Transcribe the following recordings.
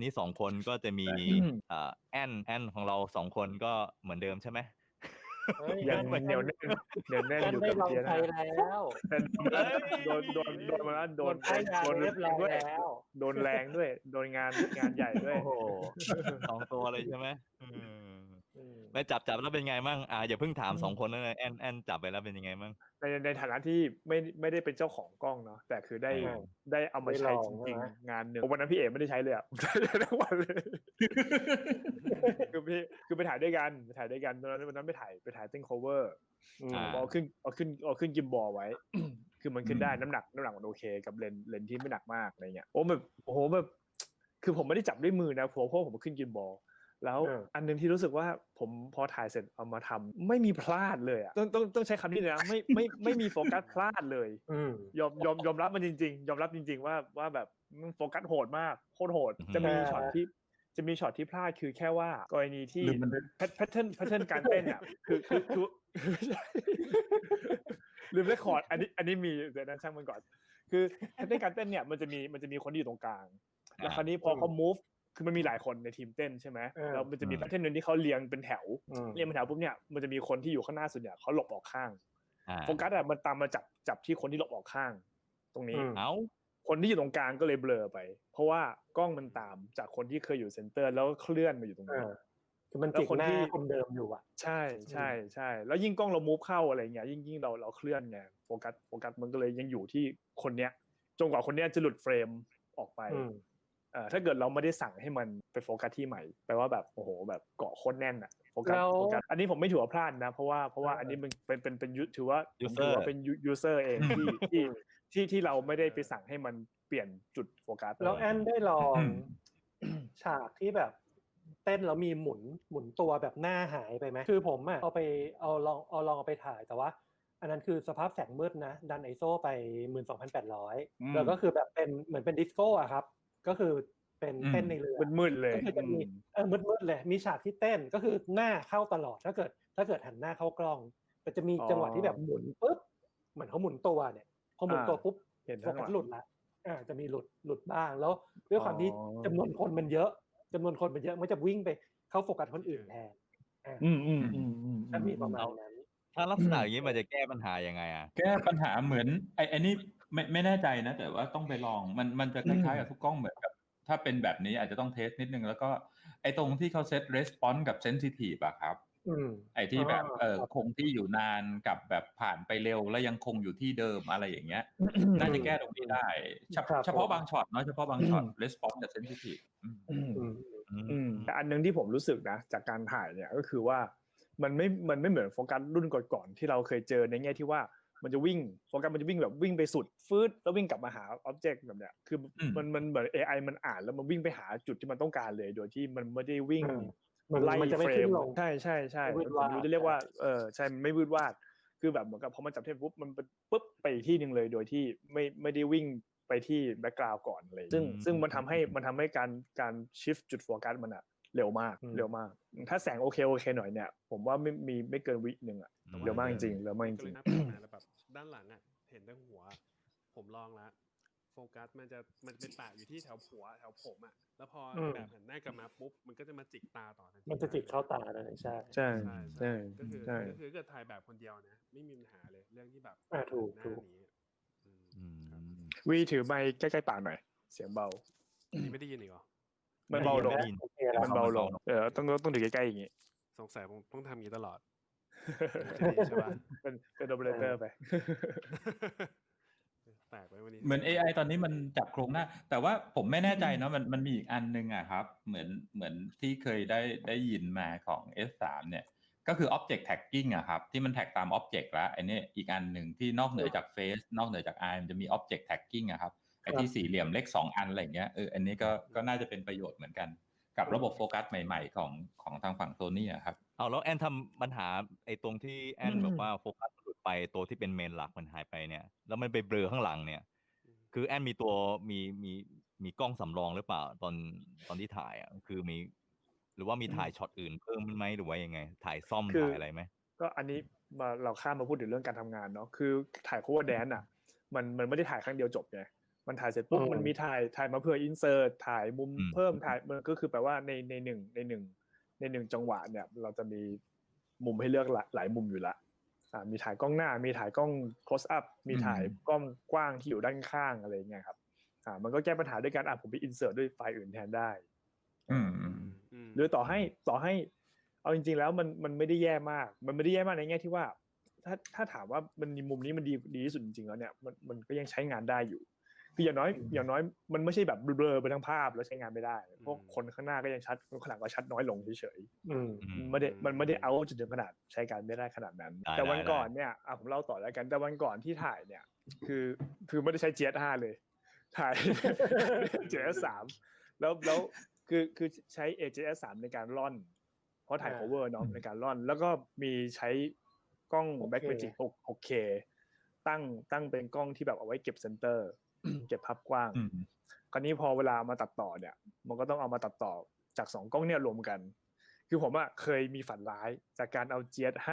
วันนี้สองคนก็จะมีอ่าแอนแอนของเราสองคนก็เหมือนเดิมใช่ไหมเฮ้ยยังเหนียวแน่นเหนียวแน่นแอนอยู่ได้กับลองเทียใช้นะแล้วแต่โดนโดนโดนมาแล้วโดนใช้งานโดนเรียบร้อยด้วยแล้วโดนแรงด้วย โดนงานงานใหญ่ด้วยโอ้โหสองตัวเลยใช่ไหม อืมอืมไปจับจับแล้วเป็นไงมั่งอ่าอย่าเพิ่งถามสองคนนะเลยแอนแอนจับไปแล้วเป็นยังไงมั่งในในฐานะที่ไม่ไม่ได้เป็นเจ้าของกล้องเนาะแต่คือได้อ่าได้เอามาใช้ได้ลจองริงใช่ไหมๆงานหนึ่งวันนั้นพี่เอ๋ไม่ได้ใช้เลยอะผมใช้ทั้งวันเลยคือพี่คือไปถ่ายด้วยกันไปถ่ายด้วยกันตอนนั้นวันนั้นไปถ่ายไปถ่ายเต้น cover อืมอ่าเอาขึ้นเอาขึ้นเอาขึ้นกิมบอลไว้ คือมันขึ้นได้น้ำหนักน้ำหนักมันโอเค กับเลนเลนที่ไม่หนักมากอะไรเงี้ยโอ้แบบโอ้โหแบบคือผมไม่ได้จับด้วยมือนะเพราะเพราะผมขึ้นกิมบอล แล้วเอออัอันหนึงที่รู้สึกว่าผมพอถ่ายเสร็จเอามาทำไม่มีพลาดเลยอะต้องต้องต้องใช้คำนี้เลยนะไม่ไม่ไม่มีโฟกัสพลาดเลยอืมยอมยอมยอมรับมันจริง ๆ ยอมรับจริง ๆ ว่าว่าแบบมันโฟกัสโหดมากโคตรโหดจะมีอ่าช็อตที่จะมีช็อตที่พลาดคือแค่ว่ากรณีที่ลืมบันทึกแพทแพทเทิร์นแพทเทิร์นการเต้นอะคือคือคือไม่ใช่ลืมเรคคอร์ดอันนี้อันนี้มีเดี๋ยวนั้นช่างมันก่อน คือแพทเทิร์นการเต้นเนี่ยมันจะมีมันจะมีคนที่อยู่ตรงกลางแล้วคราวนี้พอเขา move คือมันมีหลายคนในทีมเต้นใช่ไหมเออแล้วมันจะมีอืมแพทเทิร์นหนึงที่เขาเรียงเป็นแถวอืมเรียงเป็นแถวปุ๊บเนี่ยมันจะมีคนที่อยู่ข้างหน้าสุดเนี่ยเขาหลบออกข้างอ่าโฟกัสอะมันตามมาจับจับที่คนที่หลบออกข้าง ตรงนี้อืมเอาคนที่อยู่ตรงกลางก็เลยเบลอไป เพราะว่ากล้องมันตามจากคนที่เคยอยู่เซนเตอร์ แล้วเคลื่อนมาอยู่ตรงเอนี้อคือมันจิกแล้วคนหน้าที่คนเดิมอยู่อะ ใช่ใช่ใช่แล้วยิ่งกล้องเรามูฟเข้าอะไรเงี้ยยิ่งยิ่งเราเราเคลื่อนไงโฟกัสโฟกัสมันก็เลยยังอยู่ที่คนเนี้ยจนกว่าคนเนี้ยจะหลุดเฟรมออกไปอืมเอ่อ ถ้าเกิดเราไม่ได้สั่งให้มันไปโฟกัสที่ใหม่แปลว่าแบบโอ้โหแบบเกาะโคตรแน่นอะโฟกัสแล้วโฟกัสอันนี้ผมไม่ถือว่าพลาดนะ เพราะว่าเพราะว่าเอออัอันนี้มันเป็นเป็นเป็นยุถือว่าผม User ถือว่าเป็นยูเซอร์เองที่ที่ที่ที่เราไม่ได้ไปสั่งให้มันเปลี่ยนจุดโฟกัสแล้วแอนได้ลองอืมฉากที่แบบเต้นแล้วมีหมุนหมุนตัวแบบหน้าหายไปไหมคือผมอะเอาไปเอาลองเอาลองเอาไปถ่ายแต่ว่า อันนั้นคือสภาพแสงมืดนะ ดันไอโซไปหมื่นสองพันแปดร้อยอืมแล้วก็คือแบบเป็นเหมือนเป็นดิสโก้อะครับ ก็คือเป็นอืมเต้นในเรือมันมืดเลยก็คือจะมีเออมืดๆเลย มีฉากที่เต้นก็คือหน้าเข้าตลอดถ้าเกิด ถ้าเกิดหันหน้าเข้ากล้องแต่จะมีจังหวะที่แบบหมุนปุ๊บเหมือนเขาหมุนตัวเนี่ยพอหมุนตัวปุ๊บเห็นโฟทั้งหกัลัสงหลุดละอ่าจะมีหลุดหลุดบ้างแล้วด้วยความที่อ๋อจำนวนคนมันเยอะจำนวนคนมันเยอะมันจะวิ่งไปเข้าโฟกัสคนอื่นแทนอืมอืมอืมอืมถ้ามีประมาณนั้นถ้าลักษณะอย่างนี้มันจะแก้ปัญหายังไงอะแก้ปัญหาเหมือนไอ้ไอ้นี่ ไม่ไม่แน่ใจนะ แต่ว่าต้องไปลองมันมันจะคล้ายๆกับทุกกล้องเหมือนกับ ถ้าเป็นแบบนี้อาจจะต้องเทสนิดนึง แล้วก็ไอ้ตรงที่เขาเซต response กับ sensitive อะครับอืมไอ้ที่แบบอ่าเออคงที่อยู่นานกับแบบผ่านไปเร็วแล้วยังคงอยู่ที่เดิมอะไรอย่างเงี้ยน่าจะแก้ตรงนี้ได้ เฉครับเฉพาะบางช็อตเนาะเฉพาะบางช็อต response กับ sensitive อืมอืมอืมอืมแต่อันหนึงที่ผมรู้สึกนะ จากการถ่ายเนี่ยก็คือว่ามันไม่มันไม่เหมือนโฟกัสรุ่นก่อนๆที่เราเคยเจอในแง่ที่ว่า มันจะวิ่งโฟกัสมันจะวิ่งแบบวิ่งไปสุดฟืดแล้ววิ่งกลับมาหาอ็อบเจกต์แบบเนี้ยคืออมมันมันเหมือน AI มันอ่านแล้วมันวิ่งไปหาจุดที่มันต้องการเลย โดยที่มันไม่ได้วิ่งอืมมันไล่มันจะไม่เฟรขึ้มนลงใช่ใช่ใช่ไม่วืดผมวาดรู้จะเรียกว่าเออใช่มันไม่วืดวาดคือแบบเหมือนกับพอมันจับเทปปุ๊บมันปุ๊บไปอีกที่หนึ่งเลยโดยที่ไม่ไม่ได้วิ่งไปที่แบ็กกราวด์ก่อนเลย ซึ่งอืมซึ่งมันทำให้มันทำให้การการชิฟจุดโฟกัสมันอะเร็วมากอืมเร็วมาก ถ้าแสงโอเคโอเคหน่อยเนี่ย ผมว่าไม่มีไม่เกินวิหนึ่งอะ เร็วมากจริงๆเร็วมากจก็เลริยงนับไปมาแล้วแบบด้านหลังอะเห็นแต่หัว ผมลองแล้วโฟกัสมันจะมันเป็นปากอยู่ที่แถวหัวแถวผมอะแล้วพออมแบบหันหน้ากลับมาปุ๊บมันก็จะมาจิกตาต่อทันทีมันจะจิกเข้าตาเลยใช่ๆใช่ใช่ใช่ก็คือใช่ก็คือเกิดถ่ายแบบคนเดียวนะไม่มีปัญหาเลยเรื่องที่แบบอ่าถูกหน้าถูกนี้อืมอืมวีถือไมค์ใกล้ๆปากหน่อยเสียงเบานี่ไม่ได้ยินอีกเหรอมันเบาลงได้ยินโอเคแล้วมันเบาลงเออต้องต้องถือใกล้ๆอย่างงี้สงสัยผมต้องทำอย่างนี้ตลอดจะดี ใช่ปะเป็นเป็นโอเปอเรเตอร์ไปแปลกไว้วันนี้เหมือน AI ตอนนี้มันจับโครงหน้า แต่ว่าผมไม่แน่ใจเนาะมันมันมีอีกอันนึงอะครับ เหมือนเหมือนที่เคยได้ได้ยินมาของ S3 เนี่ย ก็คือ Object Tagging อะครับ ที่มันแท็กตาม Object แล้วไอ้นี่อีกอันหนึ่งที่นอกเหนือจาก Face นอกเหนือจาก Eye มันจะมี Object Tagging อะครับไอ้ที่สี่เหลี่ยมเลขสองอันอะไรอย่างเงี้ยเอออันนี้ก็ก็น่าจะเป็นประโยชน์เหมือนกัน กับระบบโฟกัสใหม่ ๆ ของของทางฝั่งโซนี่อะครับ เอาแล้วแอนทำปัญหาไอ้ตรงที่แอนแบบว่าโฟกัสมันหลุดไปตัวที่เป็นเมนหลักมันหายไปเนี่ย แล้วมันไปเบลอข้างหลังเนี่ย คือแอนมีตัวมีมีมีกล้องสำรองหรือเปล่าตอนตอนที่ถ่ายอะคือมี หรือว่ามีถ่ายช็อตอื่นเพิ่มขึ้นไหมหรือว่ายังไง ถ่ายซ่อมคือถ่ายอะไรไหมก็อันนี้มาเราข้ามมาพูดถึงเรื่องการทำงานเนาะคือถ่าย cover dance อะ มันมันไม่ได้ถ่ายครั้งเดียวจบไงมันถ่ายเสร็จปุ๊บอืมมันมีถ่ายถ่ายมาเพื่ออินเสิร์ตถ่ายมุมอืมเพิ่มถ่ายมันก็คือแปลว่าในในหนึ่งในหนึ่ง ในหนึ่งจังหวะเนี่ย เราจะมีมุมให้เลือกหลายหลายมุมอยู่ละอ่ามีถ่ายกล้องหน้า มีถ่ายกล้อง close up มีถ่ายกล้องกว้างที่อยู่ด้านข้างอะไรเงี้ยครับอ่ามันก็แก้ปัญหาด้วยการอะผมไปอินเสิร์ตด้วยไฟล์อื่นแทนได้อืมอืมอืมหรือต่อให้ต่อให้ เอาจริง ๆ แล้วมันมันไม่ได้แย่มาก มันไม่ได้แย่มากในแง่ที่ว่า ถ้าถ้าถามว่ามันมีมุมนี้มันดีดีที่สุดจริงๆแล้วเนี่ยมันมันก็ยังใช้งานได้อยู่ คืออย่างน้อยอย่างน้อยมันไม่ใช่แบบเบลอๆไปทั้งภาพแล้วใช้งานไม่ได้เพราะคนข้างหน้าก็ยังชัดคนข้างหลังก็ชัดน้อยลงเฉยอืมอืๆไม่ได้มันไม่ได้เอาจนถึงขนาดใช้การไม่ได้ขนาดนั้นได้แต่วันได้ก่อนเนี่ยอะผมเล่าต่อแล้วกันแต่วันก่อนที่ถ่ายเนี่ย คือคือไม่ได้ใช้ GS5 เลย ถ่าย GS3 แล้วแล้วคือคือใช้ AJS3 ในการล่อน เพราะถ่ายอ่า cover เนาะในการล่อน แล้วก็มีใช้กล้อง 6K Blackmagic 6 6K ตั้งตั้งเป็นกล้องที่แบบเอาไว้เก็บเซนเตอร์ เก็บภาพกว้างอืมคราวนี้พอเวลามาตัดต่อเนี่ย มันก็ต้องเอามาตัดต่อจากสองกล้องเนี่ยรวมกัน คือผมอะเคยมีฝันร้ายจากการเอา GS5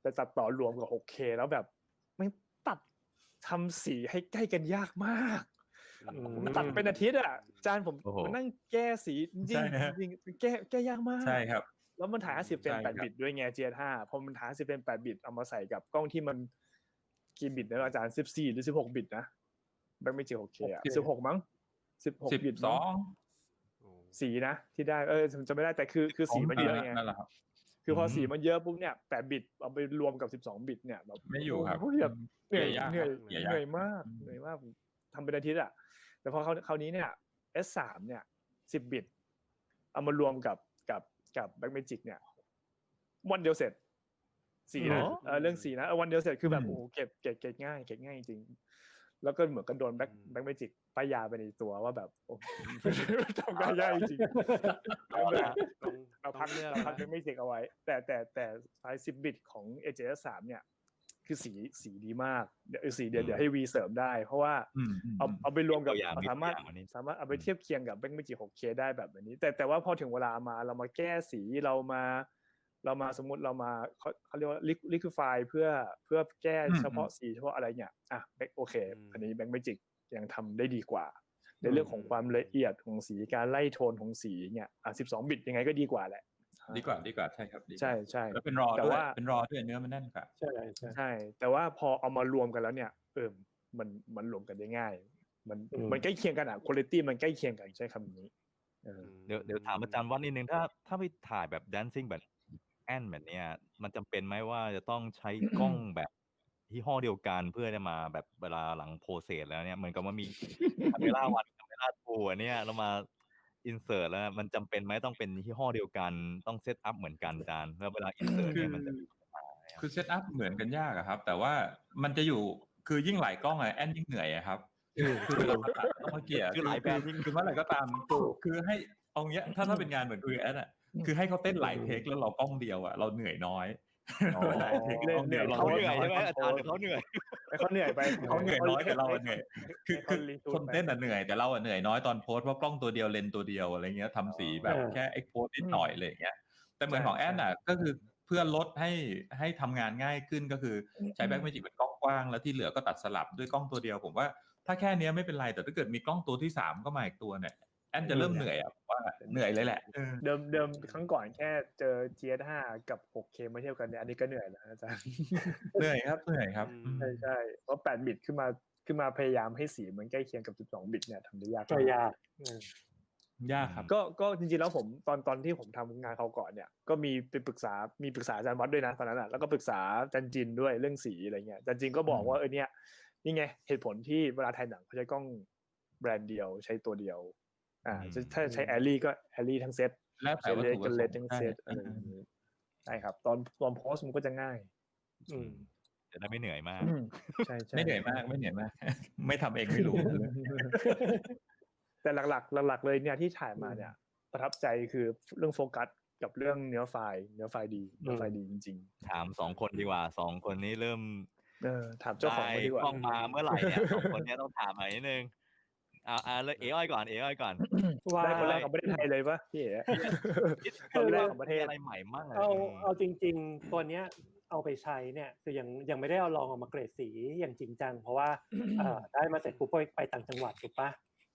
ไปตัดต่อรวมกับ 6K แล้วแบบไม่งตัดทำสีให้ใกล้กันยากมากอืมผมตัดเป็นอาทิตย์อะจานผมโอ้โหมานั่งแก้สีจริงใช่ฮะๆจริงๆแก้แก้ยากมากใช่ครับ แล้วมันถ่าย50เฟรมใช่ครับ8บิตด้วยไง GS5 พอมันถ่าย50เฟรม8บิตเอามาใส่กับกล้องที่มันกี่บิตนะอาจารย์14หรือ16บิตนะ แบงค์ไม่จริง 6K อะ 6K 16มั้ง16สิบบิตสมั้องงโอ้สีนะที่ได้เออผมจะไม่ได้แต่คือคือสีมันเยอะไงนั่นแหละครับคือพออมสีมันเยอะปุ๊บเนี่ย8บิตเอาไปรวมกับ12บิตเนี่ยแบบไม่อยู่ครับโโหแบบเหนื่อยยากเหนื่อยครับเหนื่อยมากอืมเหนื่อยมากผมทำเป็นอาทิตย์อะแต่พอเขาคราวนี้เนี่ย S3 เนี่ย10บิต เอามารวมกับกับกับแบ็กเมจิกเนี่ยวันเดียวเสร็จสีนะเหรอเออเรื่องสีนะเออวันเดียวเสร็จคือแบบอืมโอ้โหเก็บเก็บเก็บง่ายเก็บง่ายจริงๆ แล้วก็เหมือนกันโดนแบ็คแบ็กเมจิกป้ายยาไปในตัวว่าแบบโอ้ทำงานยากจริงๆต้องแบบต้องเราพักต้องเลือกเราพักนะแบ็กเมจิกเอาไว้ แต่แต่แต่ไฟล์10บิตของ AJS 3เนี่ย คือสีสีดีมากเดี๋ยวสีเดี๋ยวเดี๋ยวให้วีเสริมได้ เพราะว่าอืมอืมเอาเอาไปรวมกับมีตัวอย่างมีสามารถตัวอย่างอันนี้สามารถเอาไปเทียบเคียงกับแบงค์เมจิ 6K ได้แบบนี้ แต่แต่ว่าพอถึงเวลามาเรามาแก้สีเรามา เรามาสมมติเรามาเขาเขาเรียกว่าลิควิฟายเพื่อเพื่อแก้อืมเฉพาะสีเฉพาะอะไรเนี่ยอะแบงโอเคอืมอันนี้แบงค์เมจิกยังทำได้ดีกว่า ในเรื่องของความละเอียดของสีการไล่โทนของสีเนี่ยอะ12บิตยังไงก็ดีกว่าแหละ ดีกว่าดีกว่าใช่ครับดีกว่าใช่ใช่แล้วเป็นรอแต่ด้วยว่าเป็นรอด้วยเนื้อมันแน่นกว่าใช่ใช่ใช่ แต่ว่าพอเอามารวมกันแล้วเนี่ยเออมันมันรวมกันได้ง่าย มันอืมมันใกล้เคียงกันอะคุณภาพมันใกล้เคียงกันใช้คำนี้เออเดี๋ยวเดี๋ยวถามอาจารย์วัดนิดนึงถ้าถ้าไปถ่ายแบบ dancing แบบ แอนแบบเนี้ย มันจำเป็นไหมว่าจะต้องใช้กล้องแบบยี่ห้อเดียวกันเพื่อจะมาแบบเวลาหลังโพสเซสแล้วเนี่ยเหมือนกับว่ามีคาเมล่าวันคาเมล่าทูอันเนี้ยเรามาอินเสิร์ตแล้วมันจำเป็นไหมต้องเป็นยี่ห้อเดียวกันต้องเซตอัพเหมือนกันอาจารย์แล้วเวลาอินเสิร์ตเนี่ยมันจะมีปัญหาไหมครับคือเซตอัพเหมือนกันยากอะครับ แต่ว่ามันจะอยู่คือยิ่งหลายกล้องอะแอนยิ่งเหนื่อยอะครับคือเวลามาตัดต้องมาเกลี่ยคือหลายแบรนด์ยิ่งคือเมื่อไหร่ก็ตามคือให้เอาเงี้ยถ้าถ้าเป็นงานเหมือนคุยแอนอะ คือให้เขาเต้นหลายเทคแล้วเรากล้องเดียวอะเราเหนื่อยน้อยอ๋อหลายเทคกล้องเดียวเราเขาเหเหนื่นื่ออยยน้อยใช่ไหมอาจารย์หรือเขาเหนื่อยให้เขาเหนื่อยไปเขาเหนื่อยน้อยแต่เราอะเหนื่อยคือให้คืเขาอรีทูคนเต้นอะเหนื่อยแต่เราอะเหนื่อยน้อยตอนโพสต์เพราะกล้องตัวเดียวเลนส์ตัวเดียวอะไรเงี้ยทำสีแบบอ๋อแค่เอ็กโพสนิดหน่อยอะไรอย่างเงี้ยแต่เหมือนของแอนอะก็คือเพื่อลดให้ให้ทำงานง่ายขึ้นก็คือใช้แบ็คเมจิกเป็นกล้องกว้างแล้วที่เหลือก็ตัดสลับด้วยกล้องตัวเดียวผมว่าถ้าแค่เนี้ยไม่เป็นไรแต่ถ้าเกิดมีกล้องตัวที่สามก็มาอีกตัวเนี่ย แอนจะเริ่มเหนื่อยอะผมว่าเหนื่อยเลยแหละเออเดิมเดิมครั้งก่อนแค่เจอ GS5 กับ 6K มาเทียบกันเนี่ยอันนี้ก็เหนื่อยแล้วอาจารย์เหนื่อยครับเหนื่อยครับอืมใช่ใช่เพราะ8บิตขึ้นมาขึ้นมาพยายามให้สีมันใกล้เคียงกับ 12 บิตเนี่ยทำได้ยากก็ยากอืมยากครับก็ก็จริงๆแล้วผมตอนตอนที่ผมทำงานเขาวก่อนเนี่ยก็มีไปปรึกษามีปรึกษาอาจารย์วัดด้วยนะตอนนั้นอะแล้วก็ปรึกษาอาจันจินด้วยเรื่องสีอะไรเงี้ยอาจันจินก็บอกอืมว่าเออเนี่ยนี่ไงเหตุผลที่เวลาถ่ายหนังเขาใช้กล้องแบรนด์เดียวใช้ตัวเดียว อ่าจะถ้าใช้แอลลี่ก็แอลลี่ทั้งเซตแล้วแต่ใช้วัตเลถุสปกันระสเลงสทั้งค์เซตใช่อะไรอย่างนี้ใช่ครับ ตอนตอนโพสมันก็จะง่าย อืมจะได้ไม่เหนื่อยมากใช่ใช่ไม่เหนื่อยมากไม่เหนื่อยมาก ไม่ทำเองไม่รู้ แต่หลักๆ หลัก ๆ เลยเนี่ยที่ถ่ายมาเนี่ย ประทับใจคือเรื่องโฟกัสกับเรื่องเนื้อไฟล์เนื้อไฟล์ดีเนื้อไฟล์ดีจริงถามสองคนดีกว่าสองคนนี้เริ่มๆเออถามเจ้าของได้เขาดีกว่ากล้องมาเมื่อไหร่เนี่ยสองคนเนี้ยต้องถามหน่อยนิดนึง เอาเอาเลยเออ้อยก่อนเออ้อยก่อน ว่าได้คนแรกของประเทศไทยเลยปะพี่เอ๋คิดคนแรกของประเทศ อะไรใหม่มากเลยเอาเอาจริง ๆ ตัวเนี้ยเอาไปใช้เนี่ยคือยังยังไม่ได้เอาลองเอามาเกรดสีอย่างจริงจังเพราะว่าเอ่อได้มาเสร็จปุ๊บไปไปต่างจังหวัดถูกปะ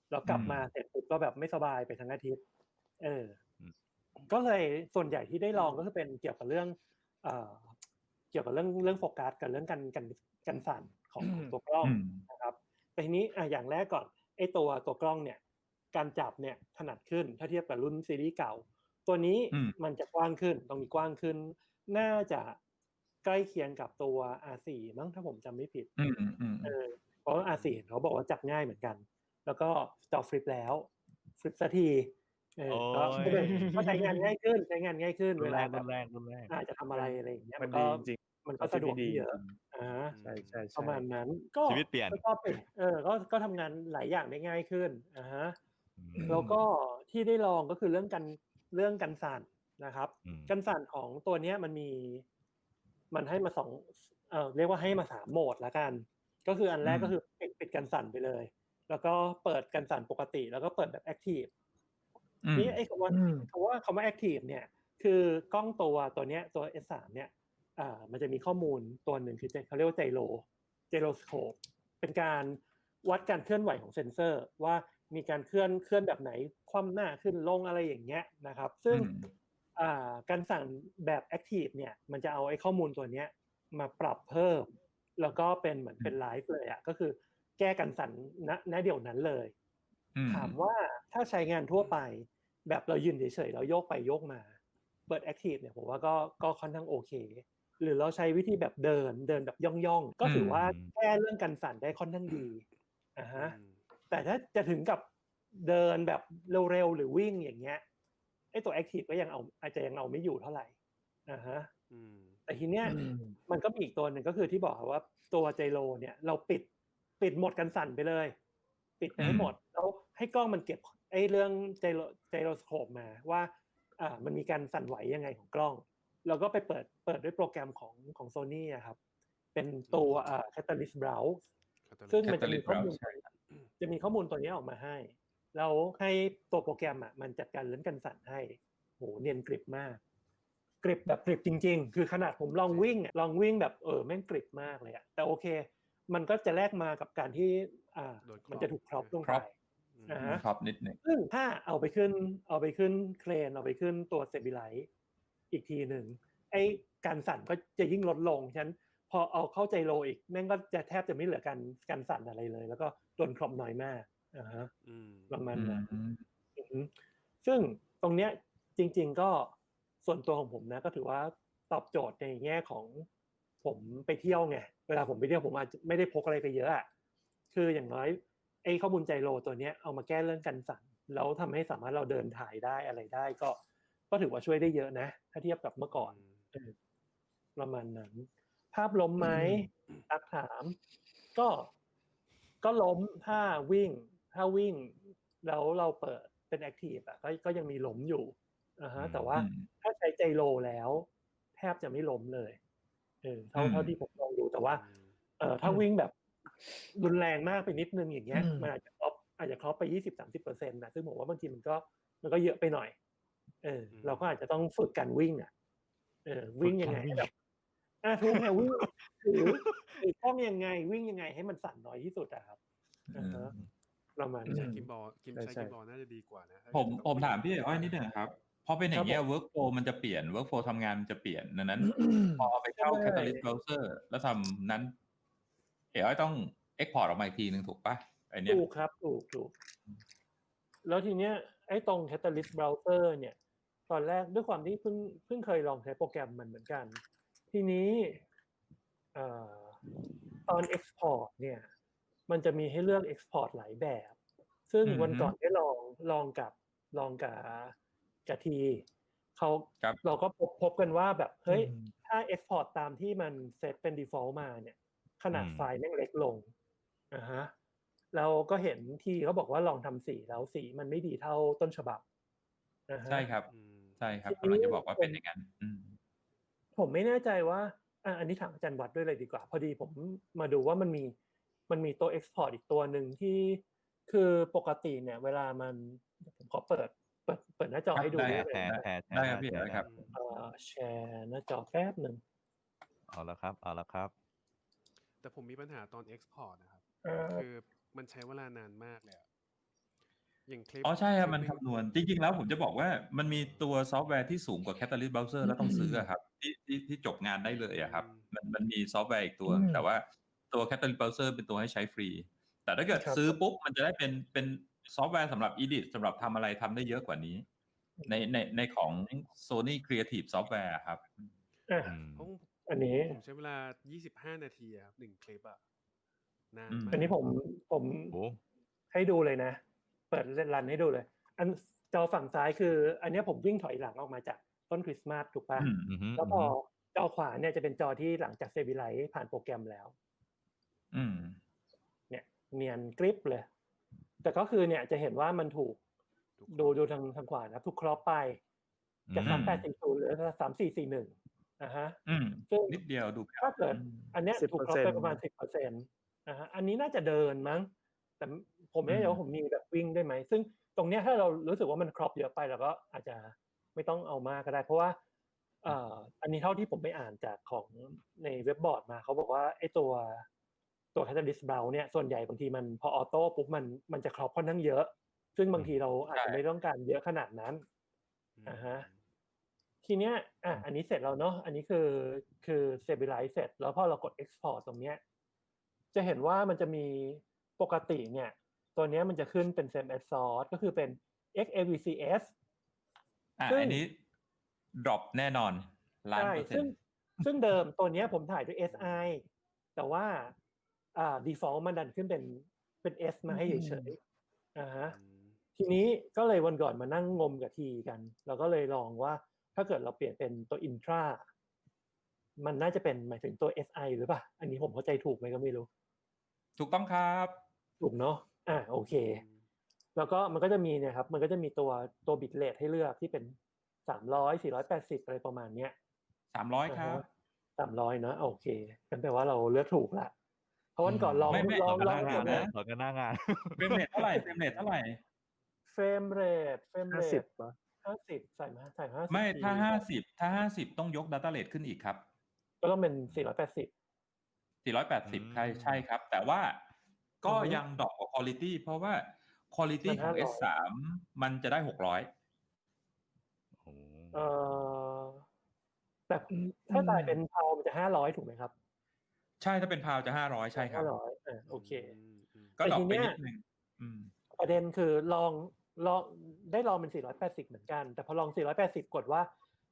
แล้วกลับมาเสร็จปุ๊บก็แบบไม่สบายไปทั้งอาทิตย์ เอออมก็เลยส่วนใหญ่ที่ได้ลองก็คือเป็นเกี่ยวกับเรื่อง เอ่อเกี่ยวกับเรื่องเรื่องโฟกัสกับเรื่องการกันกันสั่นของของตัวกล้องอืมนะครับแต่ทีนี้อะอย่างแรกก่อน ไอ้ตัวตัวกล้องเนี่ย การจับเนี่ยถนัดขึ้นถ้าเทียบกับรุ่นซีรีส์เก่า ตัวนี้อืมมันจะกว้างขึ้นตรงนี้กว้างขึ้น น่าจะใกล้เคียงกับตัว R4 มั้งถ้าผมจำไม่ผิดอืมอืมอืมเออเพราะว่า R4 เขาบอกว่าจับง่ายเหมือนกัน แล้วก็จอฟลิปแล้วฟลิปสักทีเออก็โอ้ยก็เลยก็ใช้งานง่ายขึ้นใช้งานง่ายขึ้นรุ่เวนแรลากแบรุ่บนแรกรุ่นแรกอาจจะทำอะไรอะไรอย่างเงี้ยมัมันนดีก็จริง มันก็สะดวกขึ้นเยอะอ่าใช่ใช่ปใช่ระมาณนั้น ก็ชีวิตเปลี่ยนก็เป็นเออก็ก็ทำงานหลายอย่างได้ง่ายขึ้นอ่าฮะอืมแล้วก็ที่ได้ลองก็คือเรื่องกันเรื่องกันสั่นนะครับอืมกันสั่นของตัวเนี้ยมันมี มันให้มาสองเออเรียกว่าให้มาสามโหมดละกัน ก็คืออันแรกอืมก็คือปิดปิดกันสั่นไปเลย แล้วก็เปิดกันสั่นปกติ แล้วก็เปิดแบบแอคทีฟอืมนี่ไอ้คำว่าอืมคำว่าคำว่าแอคทีฟเนี่ย คือกล้องตัวตัวเนี้ยตัว S3 เนี่ย อ่ามันจะมีข้อมูลตัวหนึ่งคือเขาเรียกว่าไจโรไจโรสโคปเป็นการวัดการเคลื่อนไหวของเซ็นเซอร์ ว่ามีการเคลื่อนเคลื่อนแบบไหนคว่ำหน้าขึ้นลงอะไรอย่างเงี้ยนะครับ ซึ่งอืมอ่าการสั่งแบบแอคทีฟเนี่ยมันจะเอาไอ้ข้อมูลตัวเนี้ยมาปรับเพิ่ม แล้วก็เป็นเหมือนเป็นไลฟ์เลยอะก็คือแก้กันสั่นณณเดี๋ยวนั้นเลยอืมถามว่าถ้าใช้งานทั่วไป แบบเรายืนเฉยๆเราโยกไปโยกมาเปิดแอคทีฟเนี่ยผมว่าก็ก็ค่อนข้างโอเค หรือเราใช้วิธีแบบเดินเดินแบบย่องๆ ก็ถือว่าแก้เรื่องการสั่นได้ค่อนข้างดีอ่าฮะอืมแต่ถ้าจะถึงกับเดินแบบเร็วๆหรือวิ่งอย่างเงี้ยไอตัวแอคทีฟก็ยังเอาอาจจะยังเอาไม่อยู่เท่าไหร่อ่าฮะอืมแต่ทีเนี้ยมันก็มีอีกตัวหนึ่งก็คือที่บอกว่าตัวไจโรเนี่ยเราปิดปิดหมดกันสั่นไปเลย ปิดไปให้หมดแล้วให้กล้องมันเก็บไอ้เรื่องไจโรไจโรสโคปมาว่าอ่ามันมีการสั่นไหวยังไงของกล้อง แล้วก็ไปเปิดเปิดด้วยโปรแกรมของของโซนี่ครับ เป็นตัวอ่า Catalyst Browse ซึ่งมันจะมี Catalyst ข้อมูล Browse ใช่จะมีข้อมูลตัวนี้ออกมาให้แล้วให้ตัวโปรแกรมอะมันจัดการเรื่องกันสั่นให้โหเนียนกริบมากกริบแบบกริบจริง ๆ คือขนาดผมลองวิ่งอะลองวิ่งแบบเออแม่งกริบมากเลยอะแต่โอเค มันก็จะแลกมากับการที่อ่าโดน crop มันจะถูกครอปลงครไปอปอืมอ่าฮะครอบนิดหนึ่งซึ่งถ้าเอาไปขึ้นเอาไปขึ้นเครนเอาไปขึ้นตัวเซบิไลท์ อีกทีหนึ่งไอ้การสั่นก็จะยิ่งลดลงฉะนันพอเอาเข้าใจโลอีกแม่งก็จะแทบจะไม่เหลือการการสั่นอะไรเลย แล้วก็โดนครอปน้อยมากอ่าฮะอืมประมาณอืนั้นมอือฮึซึ่งตรงเนี้ยจริง ๆ ก็ส่วนตัวของผมนะ ก็ถือว่าตอบโจทย์ในแง่ของผมไปเที่ยวไงเวลาผมไปเที่ยวผมอาจจะไม่ได้พกอะไรไปเยอะอะคืออย่างน้อยไอ้ข้อมูลใจโลตัวเนี้ยเอามาแก้เรื่องกันสั่นแล้วทำให้สามารถเราเดินถ่ายได้อะไรได้ก็ ก็ถือว่าช่วยได้เยอะนะ ถ้าเทียบกับเมื่อก่อนเออประมาณนั้น ภาพล้มไหมตักถาม ก็ก็ล้มถ้าวิ่ง ถ้าวิ่ง แล้วเราเปิดเป็นแอคทีฟอะก็ก็ยังมีล้มอยู่อ่าฮะอืมแต่ว่าอืมถ้าใช้ใจโลแล้ว แทบจะไม่ล้มเลยเออเท่าอืมเท่าที่ผมลองดูแต่ว่า เออถ้าวิ่งแบบรุนแรงมากไปนิดนึงอย่างเงี้ยอืมมันอาจจะครอปอาจจะครอปไปยี่สิบสามสิบเปอร์เซ็นต์นะซึ่งผมว่าบางทีมันก็มันก็เยอะไปหน่อย เอออืมเราก็อาจจะต้องฝึกการวิ่งอะเออวิ่งยังไงให้แบบอะทุกแนววิ่งหรือหรือกล้องยังไงวิ่งยังไงให้มันสั่นน้อยที่สุดอะครับอืมอ่าฮะประมาณใช้นั้นกิมบอลกิมใช่ใช้ใช่กิมบอลน่าจะดีกว่านะถ้ผมเกิดผมถามพี่เอ๋อ้อยนิดหนึ่งครับพอเป็นอย่างเงี้ยครับผม workflow มันจะเปลี่ยน workflow ทำงานมันจะเปลี่ยนดังนั้น พอเอาไปเข้าใช่ Catalyst Browser แล้วทำนั้นเอ๋อ้อยต้อง export ออกมาอีกทีหนึ่งถูกปะไอเนี้ยถูกครับ ถูกถูกแล้วทีเนี้ยไอ้ตรง Catalyst Browser เนี่ย ตอนแรกด้วยความที่เพิ่งเพิ่งเคยลองใช้โปรแกรมมันเหมือนกัน ทีนี้เอ่อตอน Export เนี่ย มันจะมีให้เลือก Export หลายแบบ ซึ่งอือฮึวันก่อนได้ลองลองกับลองกับกับทีเขาครับเราก็พบพบกันว่าแบบเฮ้ยถ้า Export ตามที่มันเซตเป็น default มาเนี่ย ขนาดอืมไฟล์แม่งเล็กลงอ่าฮะเราก็เห็นที่เขาบอกว่าลองทำสีแล้วสีมันไม่ดีเท่าต้นฉบับอ่าฮะใช่ครับอืมใช่ครับทีนี้กำลังจะบอกว่าเป็นอย่างนั้นอืมผมไม่แน่ใจว่าอะอันนี้ถามอาจารย์วัดด้วยเลยดีกว่า พอดีผมมาดูว่ามันมีมันมีตัว Export อีกตัวหนึ่งที่คือปกติเนี่ย เวลามันผมขอเปิดเปิดเปิดหน้าจอให้ดูได้ได้แชไหมร์แชร์แชร์ได้ครับพี่เอ๋อ้อยครับเอ่อแชร์หน้าจอแป๊บหนึ่งเอาละครับเอาละครับ แต่ผมมีปัญหาตอน Export นะครับเอ่อคือมันใช้เวลานานมากเลย อะอย่างคลิปอ๋อใช่ครับลิปมันหงคำนวณจริงๆแล้วผมจะบอกว่ามันมีตัวซอฟต์แวร์ที่สูงกว่า Catalyst Browser แล้วต้องซื้ออะครับที่ที่ที่จบงานได้เลยอะครับ มันมันมีซอฟต์แวร์อีกตัวอืมแต่ว่าตัว Catalyst Browser เป็นตัวให้ใช้ฟรี แต่ถ้าเกิดครับซื้อปุ๊บ มันจะได้เป็นเป็นซอฟต์แวร์สำหรับ edit สำหรับทำอะไรทำได้เยอะกว่านี้ ในในในของ Sony Creative Software อะครับอะอืมของอันนี้ผมใช้เวลา 25 นาทีอะครับหนึ่งคลิปอะนานอืมมากอันนี้ผมผมโอ้ให้ดูเลยนะ เปิดรันให้ดูเลย อันจอฝั่งซ้ายคือ อันเนี้ยผมวิ่งถอยหลังออกมาจากต้นคริสต์มาสถูกปะอืมอือฮึแล้วพอจอขวาเนี่ยจะเป็นจอที่หลังจากเซบิไลท์ผ่านโปรแกรมแล้ว อืม เนี่ยเนียนกริปเลย แต่ก็คือเนี่ยจะเห็นว่ามันถูกทุกดูดูทางทางขวานะถูกครอปไปจากอืสามมแปดสี่ศูนย์เหลือสามสี่สี่หนึ่งอะฮะอืมซึ่งนิดเดียวดูครับถ้าเกิดอืมอันเนี้ยถูกครอปไปประมาณสิบเปอร์เซ็นต์นะฮะอันนี้น่าจะเดินมั้ง แต่ ผมไม่แน่ใจว่าผมมีแบบวิ่งได้ไหมซึ่งตรงเนี้ยถ้าเรารู้สึกว่ามันครอปเยอะไปเราก็อาจจะไม่ต้องเอามากก็ได้ เพราะว่าเอ่ออันนี้เท่าที่ผมไปอ่านจากของในเว็บบอร์ดมาเขาบอกว่าไอ้ตัวตัว Catalyst Brown เนี่ยส่วนใหญ่บางทีมันพอออโต้ปุ๊บมันมันจะครอปค่อนข้างเยอะ ซึ่งบางทีเราอาจจะไม่ต้องการเยอะขนาดนั้นอืมอ่าฮะทีเนี้ยอะอันนี้เสร็จแล้วเนาะอันนี้คือคือ stabilize เสร็จ แล้วพอเรากด export ตรงเนี้ยจะเห็นว่ามันจะมีปกติเนี่ย ตัวเนี้ยมันจะขึ้นเป็น same as source ก็คือเป็น xavcs อะซึ่งอันนี้ drop แน่นอนล้านใช่เปอร์เซ็ซึ่นงต์ซึ่งเดิมตัวเนี้ยผมถ่ายด้วย si แต่ว่าอ่า default มันดันขึ้นเป็นเป็น s มาให้เฉยๆอ่าฮะอืมทีนี้ก็เลยวันก่อนมานั่งงมกับทีกัน เราก็เลยลองว่าถ้าเกิดเราเปลี่ยนเป็นตัว intra มันน่าจะเป็นหมายถึงตัว si หรือเปล่า อันนี้ผมเข้าใจถูกไหมก็ไม่รู้ ถูกต้องครับ ถูกเนาะ อ่าโอเค แล้วก็มันก็จะมีเนี่ยครับ มันก็จะมีตัวตัวบิตเลทให้เลือกที่เป็นสามร้อยสี่ร้อยแปดสิบอะไรประมาณเนี้ยสามร้อยครับสามร้อยเนาะโอเคกันแปลว่าเราเลือกถูกละเพราะวันก่อนลองไม่ไม่ลองต่อลกัอนงหน้างานนะต่อกันหน้างานเฟรมเรทเท่าไหร่เฟรมเรทเท่าไหร่เฟรมเรทเฟรมห้าเรสิทบป่ะห้าสิบใส่มาใส่ห้าสิบไม่ถ้าห้าสิบถ้าห้าสิบต้องยก Data Rate ขึ้นอีกครับ ก็ต้องเป็นสี่ร้อยแปดสิบสี่ร้อยแปดสิบอืมใช่ใช่ครับ แต่ว่า ก็อือฮึยังดรอปกว่า Quality เพราะว่า Quality มันของ500 S3 มันจะได้หกร้อยโอ้เอ่อแต่ถ้าตายเป็นพาวมันจะห้าร้อยถูกไหมครับ ใช่ถ้าเป็นพาวจะห้าร้อยใช่ครับห้าร้อยอ่าโอเคอืมอืมก็ดรอปแต่ทีไปเนี้ยนิดนึงอืมประเด็นคือลองลองได้ลองเป็น 480 เหมือนกัน แต่พอลอง 480 กดว่า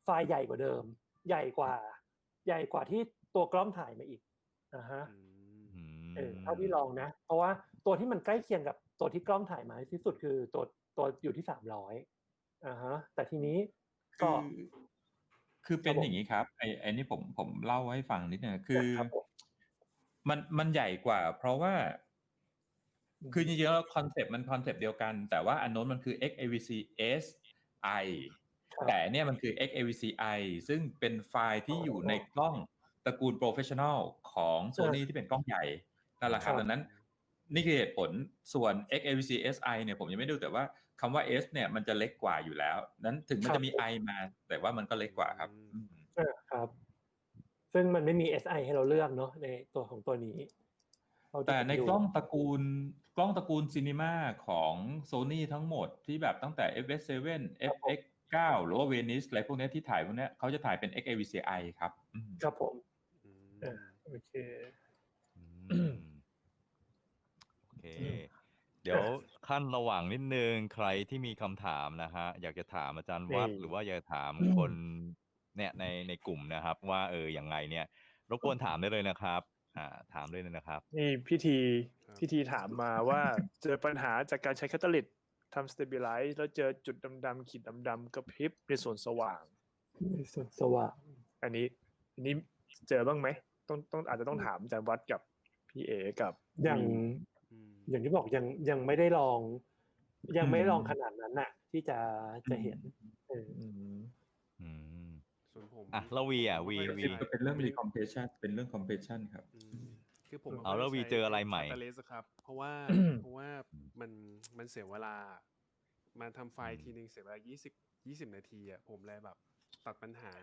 ไฟล์ใหญ่กว่าเดิม ใหญ่กว่า ใหญ่กว่าที่ตัวกล้องถ่ายมาอีกอ่าฮะอืมอืม เออเท่าที่ลองนะ เพราะว่าตัวที่มันใกล้เคียงกับตัวที่กล้องถ่ายมาที่สุดคือตัวตัวอยู่ที่300อ่าฮะ แต่ทีนี้ก็คือคือเป็นครับผมอย่างนี้ครับ ไอ้ไอ้นี่ผมผมเล่าให้ฟังนิดนึงคือครับผมมันมันใหญ่กว่า เพราะว่าอืมคือจริงๆแล้วคอนเซปต์มันคอนเซปต์เดียวกัน แต่ว่าอันโน้นมันคือ XAVC SI ครับแต่เนี่ยมันคือ XAVC I ซึ่งเป็นไฟล์ที่อยู่ในกล้องตระกูล Professional ของ Sony ที่เป็นกล้องใหญ่ นั่นแหละครับครับดังนั้นนี่คือเหตุผลส่วน XAVC SI เนี่ยผมยังไม่ดูแต่ว่าคำว่า S เนี่ยมันจะเล็กกว่าอยู่แล้ว นั้นถึงมันจะมี I มา แต่ว่ามันก็เล็กกว่าครับอืมอ่าครับ ซึ่งมันไม่มี SI ให้เราเลือกเนาะในตัวของตัวนี้เท่าที่แต่ผมในดูกล้องตระกูลกล้องตระกูลซีนีมาของ Sony ทั้งหมดที่แบบตั้งแต่ FS7 FX9 หรือว่า Venice อะไรพวกเนี้ยที่ถ่ายพวกเนี้ยเขาจะถ่ายเป็น XAVCI ครับอืมครับผมอืมอ่าโอเคอืมโอ เค เดี๋ยวขั้นระหว่างนิดนึงใครที่มีคำถามนะฮะ อยากจะถามอาจารย์วัดนี่หรือว่าอยากจะถามอืมคนเนี่ยในในกลุ่มนะครับ ว่าเอออย่างไงเนี่ยรบกวนถามได้เลยนะครับ อ่า ถามด้วยนะครับนี่พิธีพิธีถามมาว่าเจอปัญหาจากการใช้แคตตาลิตทำ stabilize แล้วเจอจุดดำๆขีดดำๆกระพริบในส่วนสว่างในส่วนสว่าง อันนี้ อันนี้เจอบ้างไหมต้องต้องอาจจะต้องถามอาจารย์วัดกับพี่เอกับอย่างพี่ อืมอย่างที่บอกยังยังไม่ได้ลอง ยังไม่ได้ลองอืมขนาดนั้นน่ะ ที่จะจะเห็นเอออืมอืมส่วนผมอะแล้ววีอะวีผมวีไม่ได้ก็ใช้เป็นเรื่อง recompression เป็นเรื่อง compression ครับอืมคือผมเอาแล้ววีเจออะไรใหม่คาตาลิสครับ เพราะว่าเพราะว่ามันมันเสียเวลา มาทำไฟล์ทีนึงเสียเวลา20 20นาทีอะผมเลยแบบ ตัดปัญหา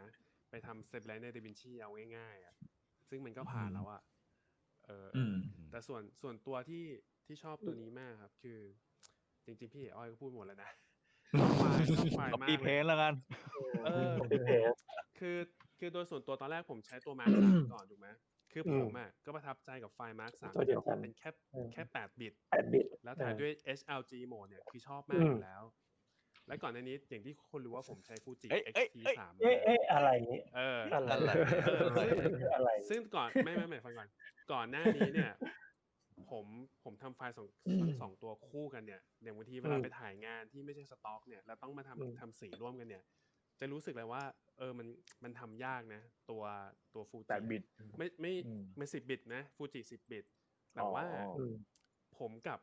ไปทำเซฟไลน์ในเดวินชีเอาง่ายๆอะซึ่งมันก็ผ่านแล้วอะเอออืมแต่ส่วนส่วนตัวที่ ที่ชอบตัวนี้มากครับ คือ จริงๆ พี่เอ๋อ้อยก็พูดหมดแล้วนะชอบไฟล์ชอบไฟล์กับมากพี่เพเลยนแล้วกันเออเป็นเพจคือคือโดยส่วนตัวตอนแรกผมใช้ตัวมาร์กสามก่อนถูกไหมคืออมผมอะก็ประทับใจกับไฟล์มาร์กสามตัวเดียวกันเป็นแค่เออแค่แปดบิตแปดบิต แล้วถ่ายเออด้วย HLG mode เนี่ยคือชอบมากอืมอยู่แล้ว และก่อนหน้านี้อย่างที่คนรู้ว่าผมใช้ Fuji เอ้ยเอ้ย XT เอ้ยสามเอ๊ะเอ๊ะอะไรนี้เอออะไรอะไรเออซึ่งอะไรซึ่งก่อนไม่ไม่ไม่ฟังก่อน ก่อนหน้านี้เนี่ย ผมผมทำไฟล์สองทั้งสองตัวคู่กันเนี่ยอย่างบางทีเวลาอืมไปถ่ายงานที่ไม่ใช่สต็อกเนี่ยแล้วต้องมาทำอืมทำสีร่วมกันเนี่ย จะรู้สึกเลยว่า เออมันมันทำยากนะ ตัวตัวฟูจิแปดบิตไม่ไม่อืมไม่สิบบิตนะฟูจิสิบบิตแต่อ๋อว่าอืมผมกับ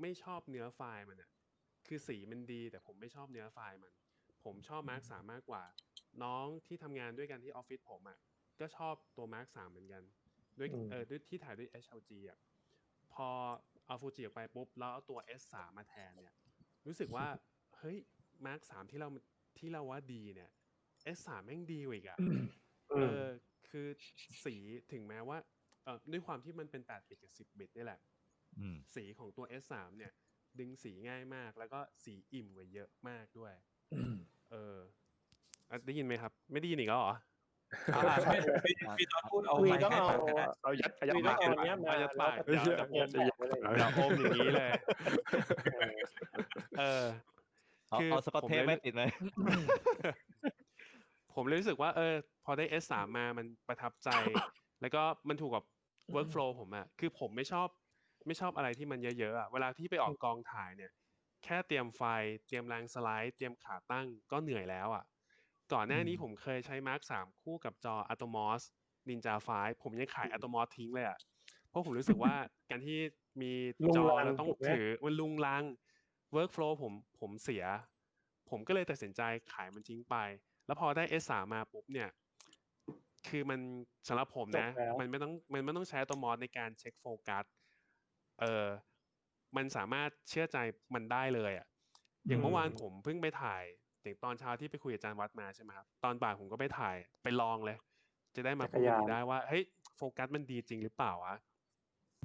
ไม่ชอบเนื้อไฟล์มันอะคือสีมันดี แต่ผมไม่ชอบเนื้อไฟล์มัน ผมชอบมาร์กสามมากกว่า น้องที่ทำงานด้วยกันที่ออฟฟิศผมอะก็ชอบตัวมาร์กสามเหมือนกันด้วยอืมเออด้วยที่ถ่ายด้วย HLG อะ พอเอาฟูจิออกไปปุ๊บแล้วเอาตัว S3 มาแทนเนี่ย รู้สึกว่าเฮ้ยมาร์กสามที่เราที่เราว่าดีเนี่ย S3 แม่งดีกว่าอีกอะอืเอมอคือสีถึงแม้ว่าเออด้วยความที่มันเป็น8บิตกับ10บิตนี่แหละอืมสีของตัว S3 เนี่ย ดึงสีง่ายมากแล้วก็สีอิ่มกว่าเยอะมากด้วย เอออะได้ยินไหมครับ ไม่ได้ยินอีกแล้วเหรออ่าไม่ พี่พี่ตอนพูดเอาวีไมค์ต้องให้เอาปากก็ได้เอายัดยัดวีมาต้องเอาอันเนี้ยมาเอายัดปากแล้วเดี๋ยวจะเดี๋ยวแปะไว้เลยเดี๋ยวอมอย่างนี้เลย เออเอาคือเอาสกอตผมเทปเลยไม่ติดเลยผมเลยรู้สึกว่าเออ พอได้ S3 มามันประทับใจ แล้วก็มันถูกกับ workflow ผมอะคือผมไม่ชอบไม่ชอบอะไรที่มันเยอะๆอะเวลาที่ไปออกกองถ่ายเนี่ย แค่เตรียมไฟล์เตรียมแรงสไลด์ เตรียมขาตั้งก็เหนื่อยแล้วอะ ก่อนหน้านี้ผมเคยใช้ Mark 3คู่กับจอ Atomos Ninja 5ผมยังขาย Atomos ทิ้งเลยอะเพราะผมรู้สึกว่าการที่มีลุงจอรังแล้วต้องถูกไหมถือมันลุงลัง workflow ผมผมเสีย ผมก็เลยตัดสินใจขายมันทิ้งไป แล้วพอได้ S3 มาปุ๊บเนี่ย คือมันสำหรับผมนะจบแล้วมันไม่ต้องมันไม่ต้องใช้ตัวมอสในการเช็คโฟกัสเออมันสามารถเชื่อใจมันได้เลยอะอย่างเมื่อวานผมเพิ่งไปถ่าย อย่างตอนเช้าที่ไปคุยกับอาจารย์วัดมาใช่ไหมครับตอนบ่ายผมก็ไปถ่ายไปลองเลย จะได้มาพูดคุยได้ว่าเฮ้ยโฟกัสมันดีจริงหรือเปล่าวะ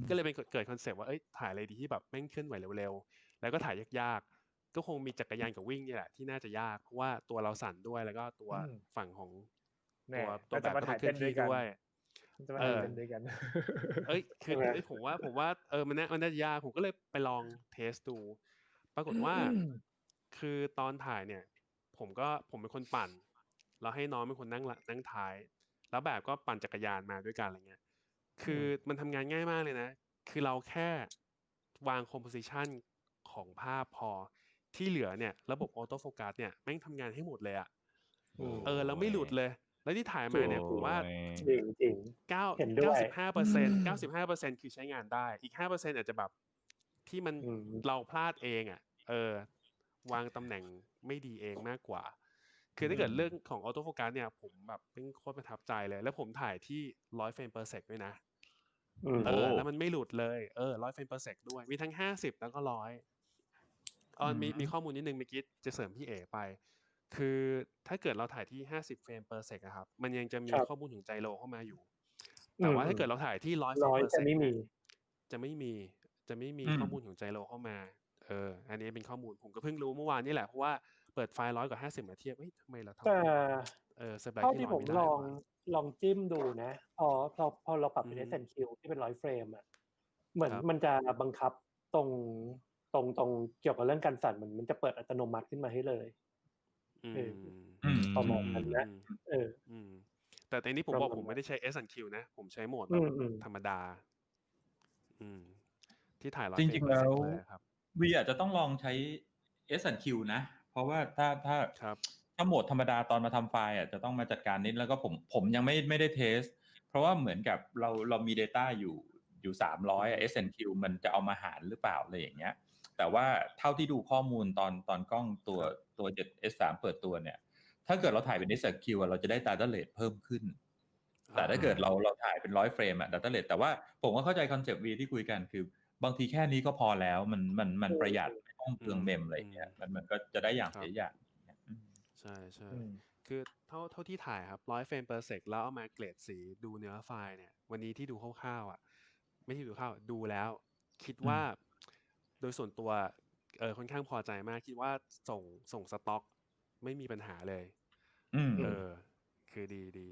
ก็เลยเป็นเกิดคอนเซปต์ว่าเอ้ยถ่ายอะไรดีที่แบบแม่งเคลื่อนไหวเร็วๆแล้วก็ถ่ายยากๆ ก็คงมีจักรยานกับวิ่งนี่แหละที่น่าจะยากเพราะว่าตัวเราสั่นด้วยแล้วก็ตัวอืมฝั่งของแน่ตัวตัวก็แบจะบมาก็ต้ถ่าอยงเคลื่เต้อนนด้วยที่กันด้วยจะมาเอถ่ายอเต้นด้วยกัน เอ้ย คือใช่ไหมเอ้ยผมว่า ผมว่า เออ มันน่ามันน่าจะยาก ผมก็เลยไปลองเทสดู ปรากฏว่า คือตอนถ่ายเนี่ย ผมก็ผมเป็นคนปั่น แล้วให้น้องเป็นคนนั่งหลังนั่งท้าย แล้วแบบก็ปั่นจักรยานมาด้วยกันอะไรเงี้ย คือมันทำงานง่ายมากเลยนะ คือเราแค่วางคอมโพสิชันของภาพพอที่เหลือเนี่ย ระบบออโต้โฟกัสเนี่ยแม่งทำงานให้หมดเลยอะอืมเออแล้วไม่หลุดเลย แล้วที่ถ่ายมาเนี่ยผมว่าโอ้ยจริงจริงเก้าเห็นด้วยเก้าสิบห้าเปอร์เซ็นต์เก้าสิบห้าเปอร์เซ็นต์คือใช้งานได้ อีกห้าเปอร์เซ็นต์อาจจะแบบที่มันอืมเราพลาดเองอะ เออ วางตำแหน่งไม่ดีเองมากกว่า คือถ้าเกิดเรื่องของออโต้โฟกัสเนี่ย ผมแบบเป็นโคตรประทับใจเลย แล้วผมถ่ายที่ร้อยเฟรมเปอร์เซกด้วยนะอืมเออโอ้แล้วมันไม่หลุดเลยเออร้อยเฟรมเปอร์เซกด้วย มีทั้งห้าสิบแล้วก็ร้อยออนมีอืมมีข้อมูลนิดนึงเมื่อกี้จะเสริมพี่เอไป คือถ้าเกิดเราถ่ายที่ห้าสิบเฟรมเปอร์เซกอะครับ มันยังจะมีครับข้อมูลของไจโรเข้ามาอยู่ แต่ว่าถ้าเกิดเราถ่ายที่ร้อยเฟรมร้อยเปอร์เซจะกไม่มี จะไม่มีจะไม่มีอืมข้อมูลของไจโรเข้ามา เอออั นนี้เป็นข้อมูลผมก็เพิ่งรู้เมื่อวานนี่แหละเพราะว่าเปิดไฟล์ร้อยกับห้าสิบมาเทียบเฮ้ยทำไมเราทำแต่เออสไลด์เท่าที่ที่ร้ผอยมไม่ได้ลองวะลองจิ้มดูนะพอพอพอเราปรับเป็นอือฮึ SNQ ที่เป็นร้อยเฟรมอะเหมือนครับมันจะบังคับตรงตรงตรงเกี่ยวกับเรื่องการสั่นมันมันจะเปิดอัตโนมัติขึ้นมาให้เลยอืมเอออืมประมาณนั้นนะอืมเอออืมแต่ในนี้ผมประบอกมาณผมไม่ได้ใช้ S and Q นะ ผมใช้โหมดแบอืบมอืมธรรมดา อืม ที่ถ่ายร้อยจเฟรริมงเปๆอร์แล้เซ็วเลยครับ วีอาจจะต้องลองใช้ S&Q นะ เพราะว่าถ้าถ้าครับถ้าโหมดธรรมดาตอนมาทำไฟล์อะจะต้องมาจัดการนิดแล้วก็ผมผมยังไม่ไม่ได้เทส เพราะว่าเหมือนกับเราเรามี Data อยู่อยู่สามร้อย S&Q มันจะเอามาหารหรือเปล่าอะไรอย่างเงี้ย แต่ว่าเท่าที่ดูข้อมูลตอนตอนกล้องตัวตัว 7S3 เปิดตัวเนี่ย ถ้าเกิดเราถ่ายเป็น S&Q อะเราจะได้ Data Rate เพิ่มขึ้น แต่ถ้าเกิดเราเราถ่ายเป็นร้อยเฟรมอะ Data Rate แต่ว่าผมก็เข้าใจคอนเซปต์ V ที่คุยกันคือ บางทีแค่นี้ก็พอแล้วมันมันมันประหยัดไม่ต้องเปลืองเมมอะไรอย่างเงี้ยมันมันก็จะได้อย่างครับเสียอย่างอืมใช่ใช่อืมคือเท่าเท่าที่ถ่ายครับร้อยเฟรม per sec แล้วเอามาเกรดสีดูเนื้อไฟล์เนี่ย วันนี้ที่ดูคร่าวๆอะ ไม่ใช่ดูคร่าวดูแล้ว คิดว่า โดยส่วนตัวเออค่อนข้างพอใจมาก คิดว่าส่งส่งสต็อก ไม่มีปัญหาเลยอืมเออ คือดีดี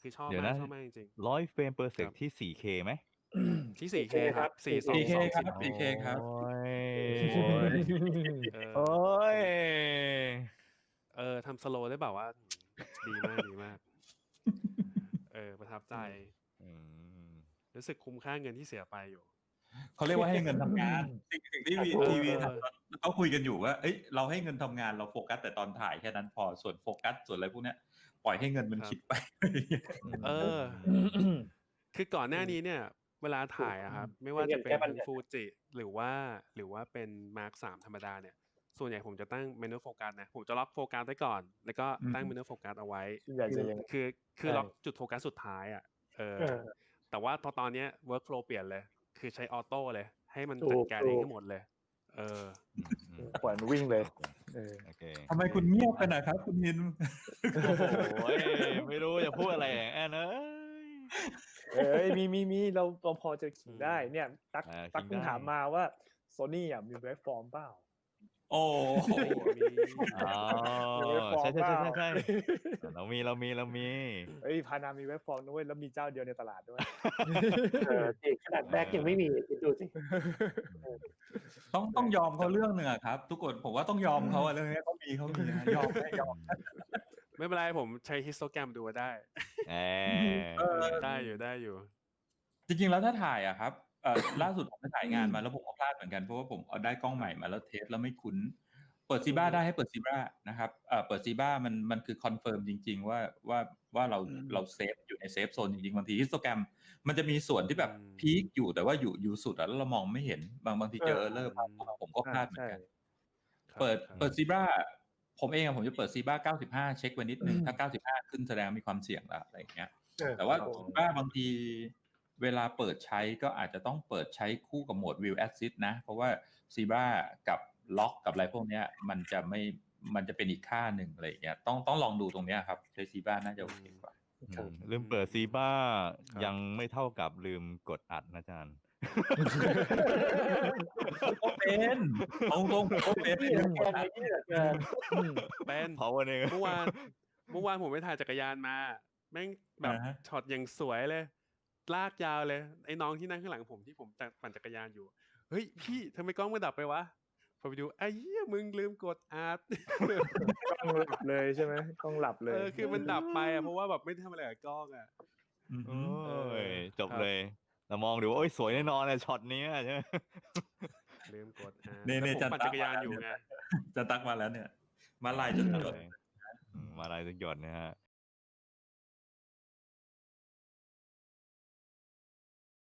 คือชอบเดี๋ยวมากนะชอบมากจริงร้อยเฟรมเปอร์เซกครับที่ 4K ไหม ๆที่ 4K ครับ4 2 4K 2ครับ 4K ครับ โอ้ยเออโอ้ยเออทำสโลได้แบบว่าอืมดีมากดีมาก เออ ประทับใจ อืมรู้สึกคุ้มค่าเงินที่เสียไปอยู่ เขาเรียกว่าให้เงินทำงาน สิ่งสิ่งที่วีเออทีวีทำเขาคุยกันอยู่ว่า เอ้ย เราให้เงินทำงานเราโฟกัสแต่ตอนถ่ายแค่นั้นพอ ส่วนโฟกัสส่วนอะไรพวกเนี้ยปล่อยให้เงินมันคิดไป เออ คือก่อนหน้านี้เนี่ย เวลาถ่ายอะครับ ไม่ว่าจะเป็นแก้ปัญหาฟูจิหรือว่าหรือว่าเป็นมาร์คสามธรรมดาเนี่ย ส่วนใหญ่ผมจะตั้งเมนูโฟกัสนะผมจะล็อกโฟกัสไว้ก่อน แล้วก็ตั้งอืมเมนูโฟกัสเอาไว้ส่วนใหญ่จะยังคือคือใช่ล็อกจุดโฟกัสสุดท้ายอะเออเออแต่ว่าพอตอนเนี้ย workflow เปลี่ยนเลย คือใช้ออโต้เลย ให้มันถูจัดกการเองถูกทั้งหมดเลย เอออืมอืมปล่อยมันวิ่งเลยเออโอเคทำไมคุณเงียบไปหน่อยครับ คุณฮินโอ้ยไม่รู้จะพูดอะไรแอนเอ้ย เอ้ยมีมีมีเราเราพอจะขิงได้อืมเนี่ย ตักอ่าตักขิงเพิ่งได้ถามมาว่าโซนี่อะมีเวฟฟอร์มเปล่า โอ้โหมีอ๋อมีเว็บฟอร์มใช่ใช่ใช่เปล่าใช่ใช่เรามีเรามีเรามี เอ้ยพานามีเวฟฟอร์มด้วยแล้วมีเจ้าเดียวในตลาดด้วย เออจริงขนาดแบ็กยังไม่มีคิดดูสิต้องต้องยอมเขาเรื่องหนึ่งอะครับ ทุกคนผมว่าต้องยอมเขาอะเรื่องนี้เขามีเขามีนะยอมได้ยอม ไม่เป็นไรผมใช้ฮิสโตแกรมดูได้แหมเออได้อยู่ได้อยู่ จริงๆแล้วถ้าถ่ายอะครับเอ่อล่าสุดผมไปถ่ายงานมาแล้วผมก็พลาดเหมือนกันเพราะว่าผมเอาได้กล้องใหม่มาแล้วเทสแล้วไม่คุ้น เปิดซีบ้าได้ให้เปิดซีบ้านะครับเอ่อเปิดซีบ้ามันมันคือคอนเฟิร์มจริง ๆ ว่าว่าว่าเราอืมเราเซฟอยู่ในเซฟโซนจริงๆบางทีฮิสโตแกรมมันจะมีส่วนที่แบบอืมพีคอยู่แต่ว่าอยู่อยู่สุดอะแล้วเรามองไม่เห็นบางบางทีเจอเออเลอร์พลาดผมก็พลาดเหมือนกันครับเปิดครับเปิดซีบ้า ผมเองอะผมจะเปิดซีบ้า95 เช็คไว้นิดนึง ถ้า 95 ขึ้นแสดงมีความเสี่ยงละอะไรอย่างเงี้ยเออแต่ว่าครับผมซีบ้าบางทีเวลาเปิดใช้ก็อาจจะต้องเปิดใช้คู่กับโหมด View Assist นะ เพราะว่าซีบ้ากับล็อกกับอะไรพวกเนี้ย มันจะไม่มันจะเป็นอีกค่าหนึ่งอะไรอย่างเงี้ยต้องต้องลองดูตรงเนี้ยครับ ใช้ซีบ้าน่าจะโอเคกว่าอืมลืมเปิดซีบ้าครับยังไม่เท่ากับลืมกดอัดนะอาจารย์ ก็เป็นตรงตรงๆก็เป็นที่เหลือเกินไอ้ที่เหลือเกินเป็นเพราะวันนึงเมื่อวานเมื่อวานผมไปถ่ายจักรยานมา แม่งแบบอ่าฮะช็อตอย่างสวยเลย ลากยาวเลย ไอ้น้องที่นั่งข้างหลังผมที่ผมปั่นจักรยานอยู่ เฮ้ยพี่ทำไมกล้องมันดับไปวะพอไปดูไอ้เหี้ยมึงลืมกดอาร์ตต้องหลับเลยใช่ไหมต้องหลับเลเอยอคือมันดับไปอะเพราะว่าแบบไม่ได้ทำอะไรกับกล้องอะอืมโอ้ยจบครับเลย เรามองดูว่าโอ้ยสวยแน่นอนเลยช็อตนี้ใช่ไหมลืมกดอาร์ตเน่แต่เน่ผมจัดปั่นตาจักรยานอยู่มาแล้วไงจะตักมาแล้วเนี่ย มาลายจนจดอืมมาลายสักหยดนะฮะ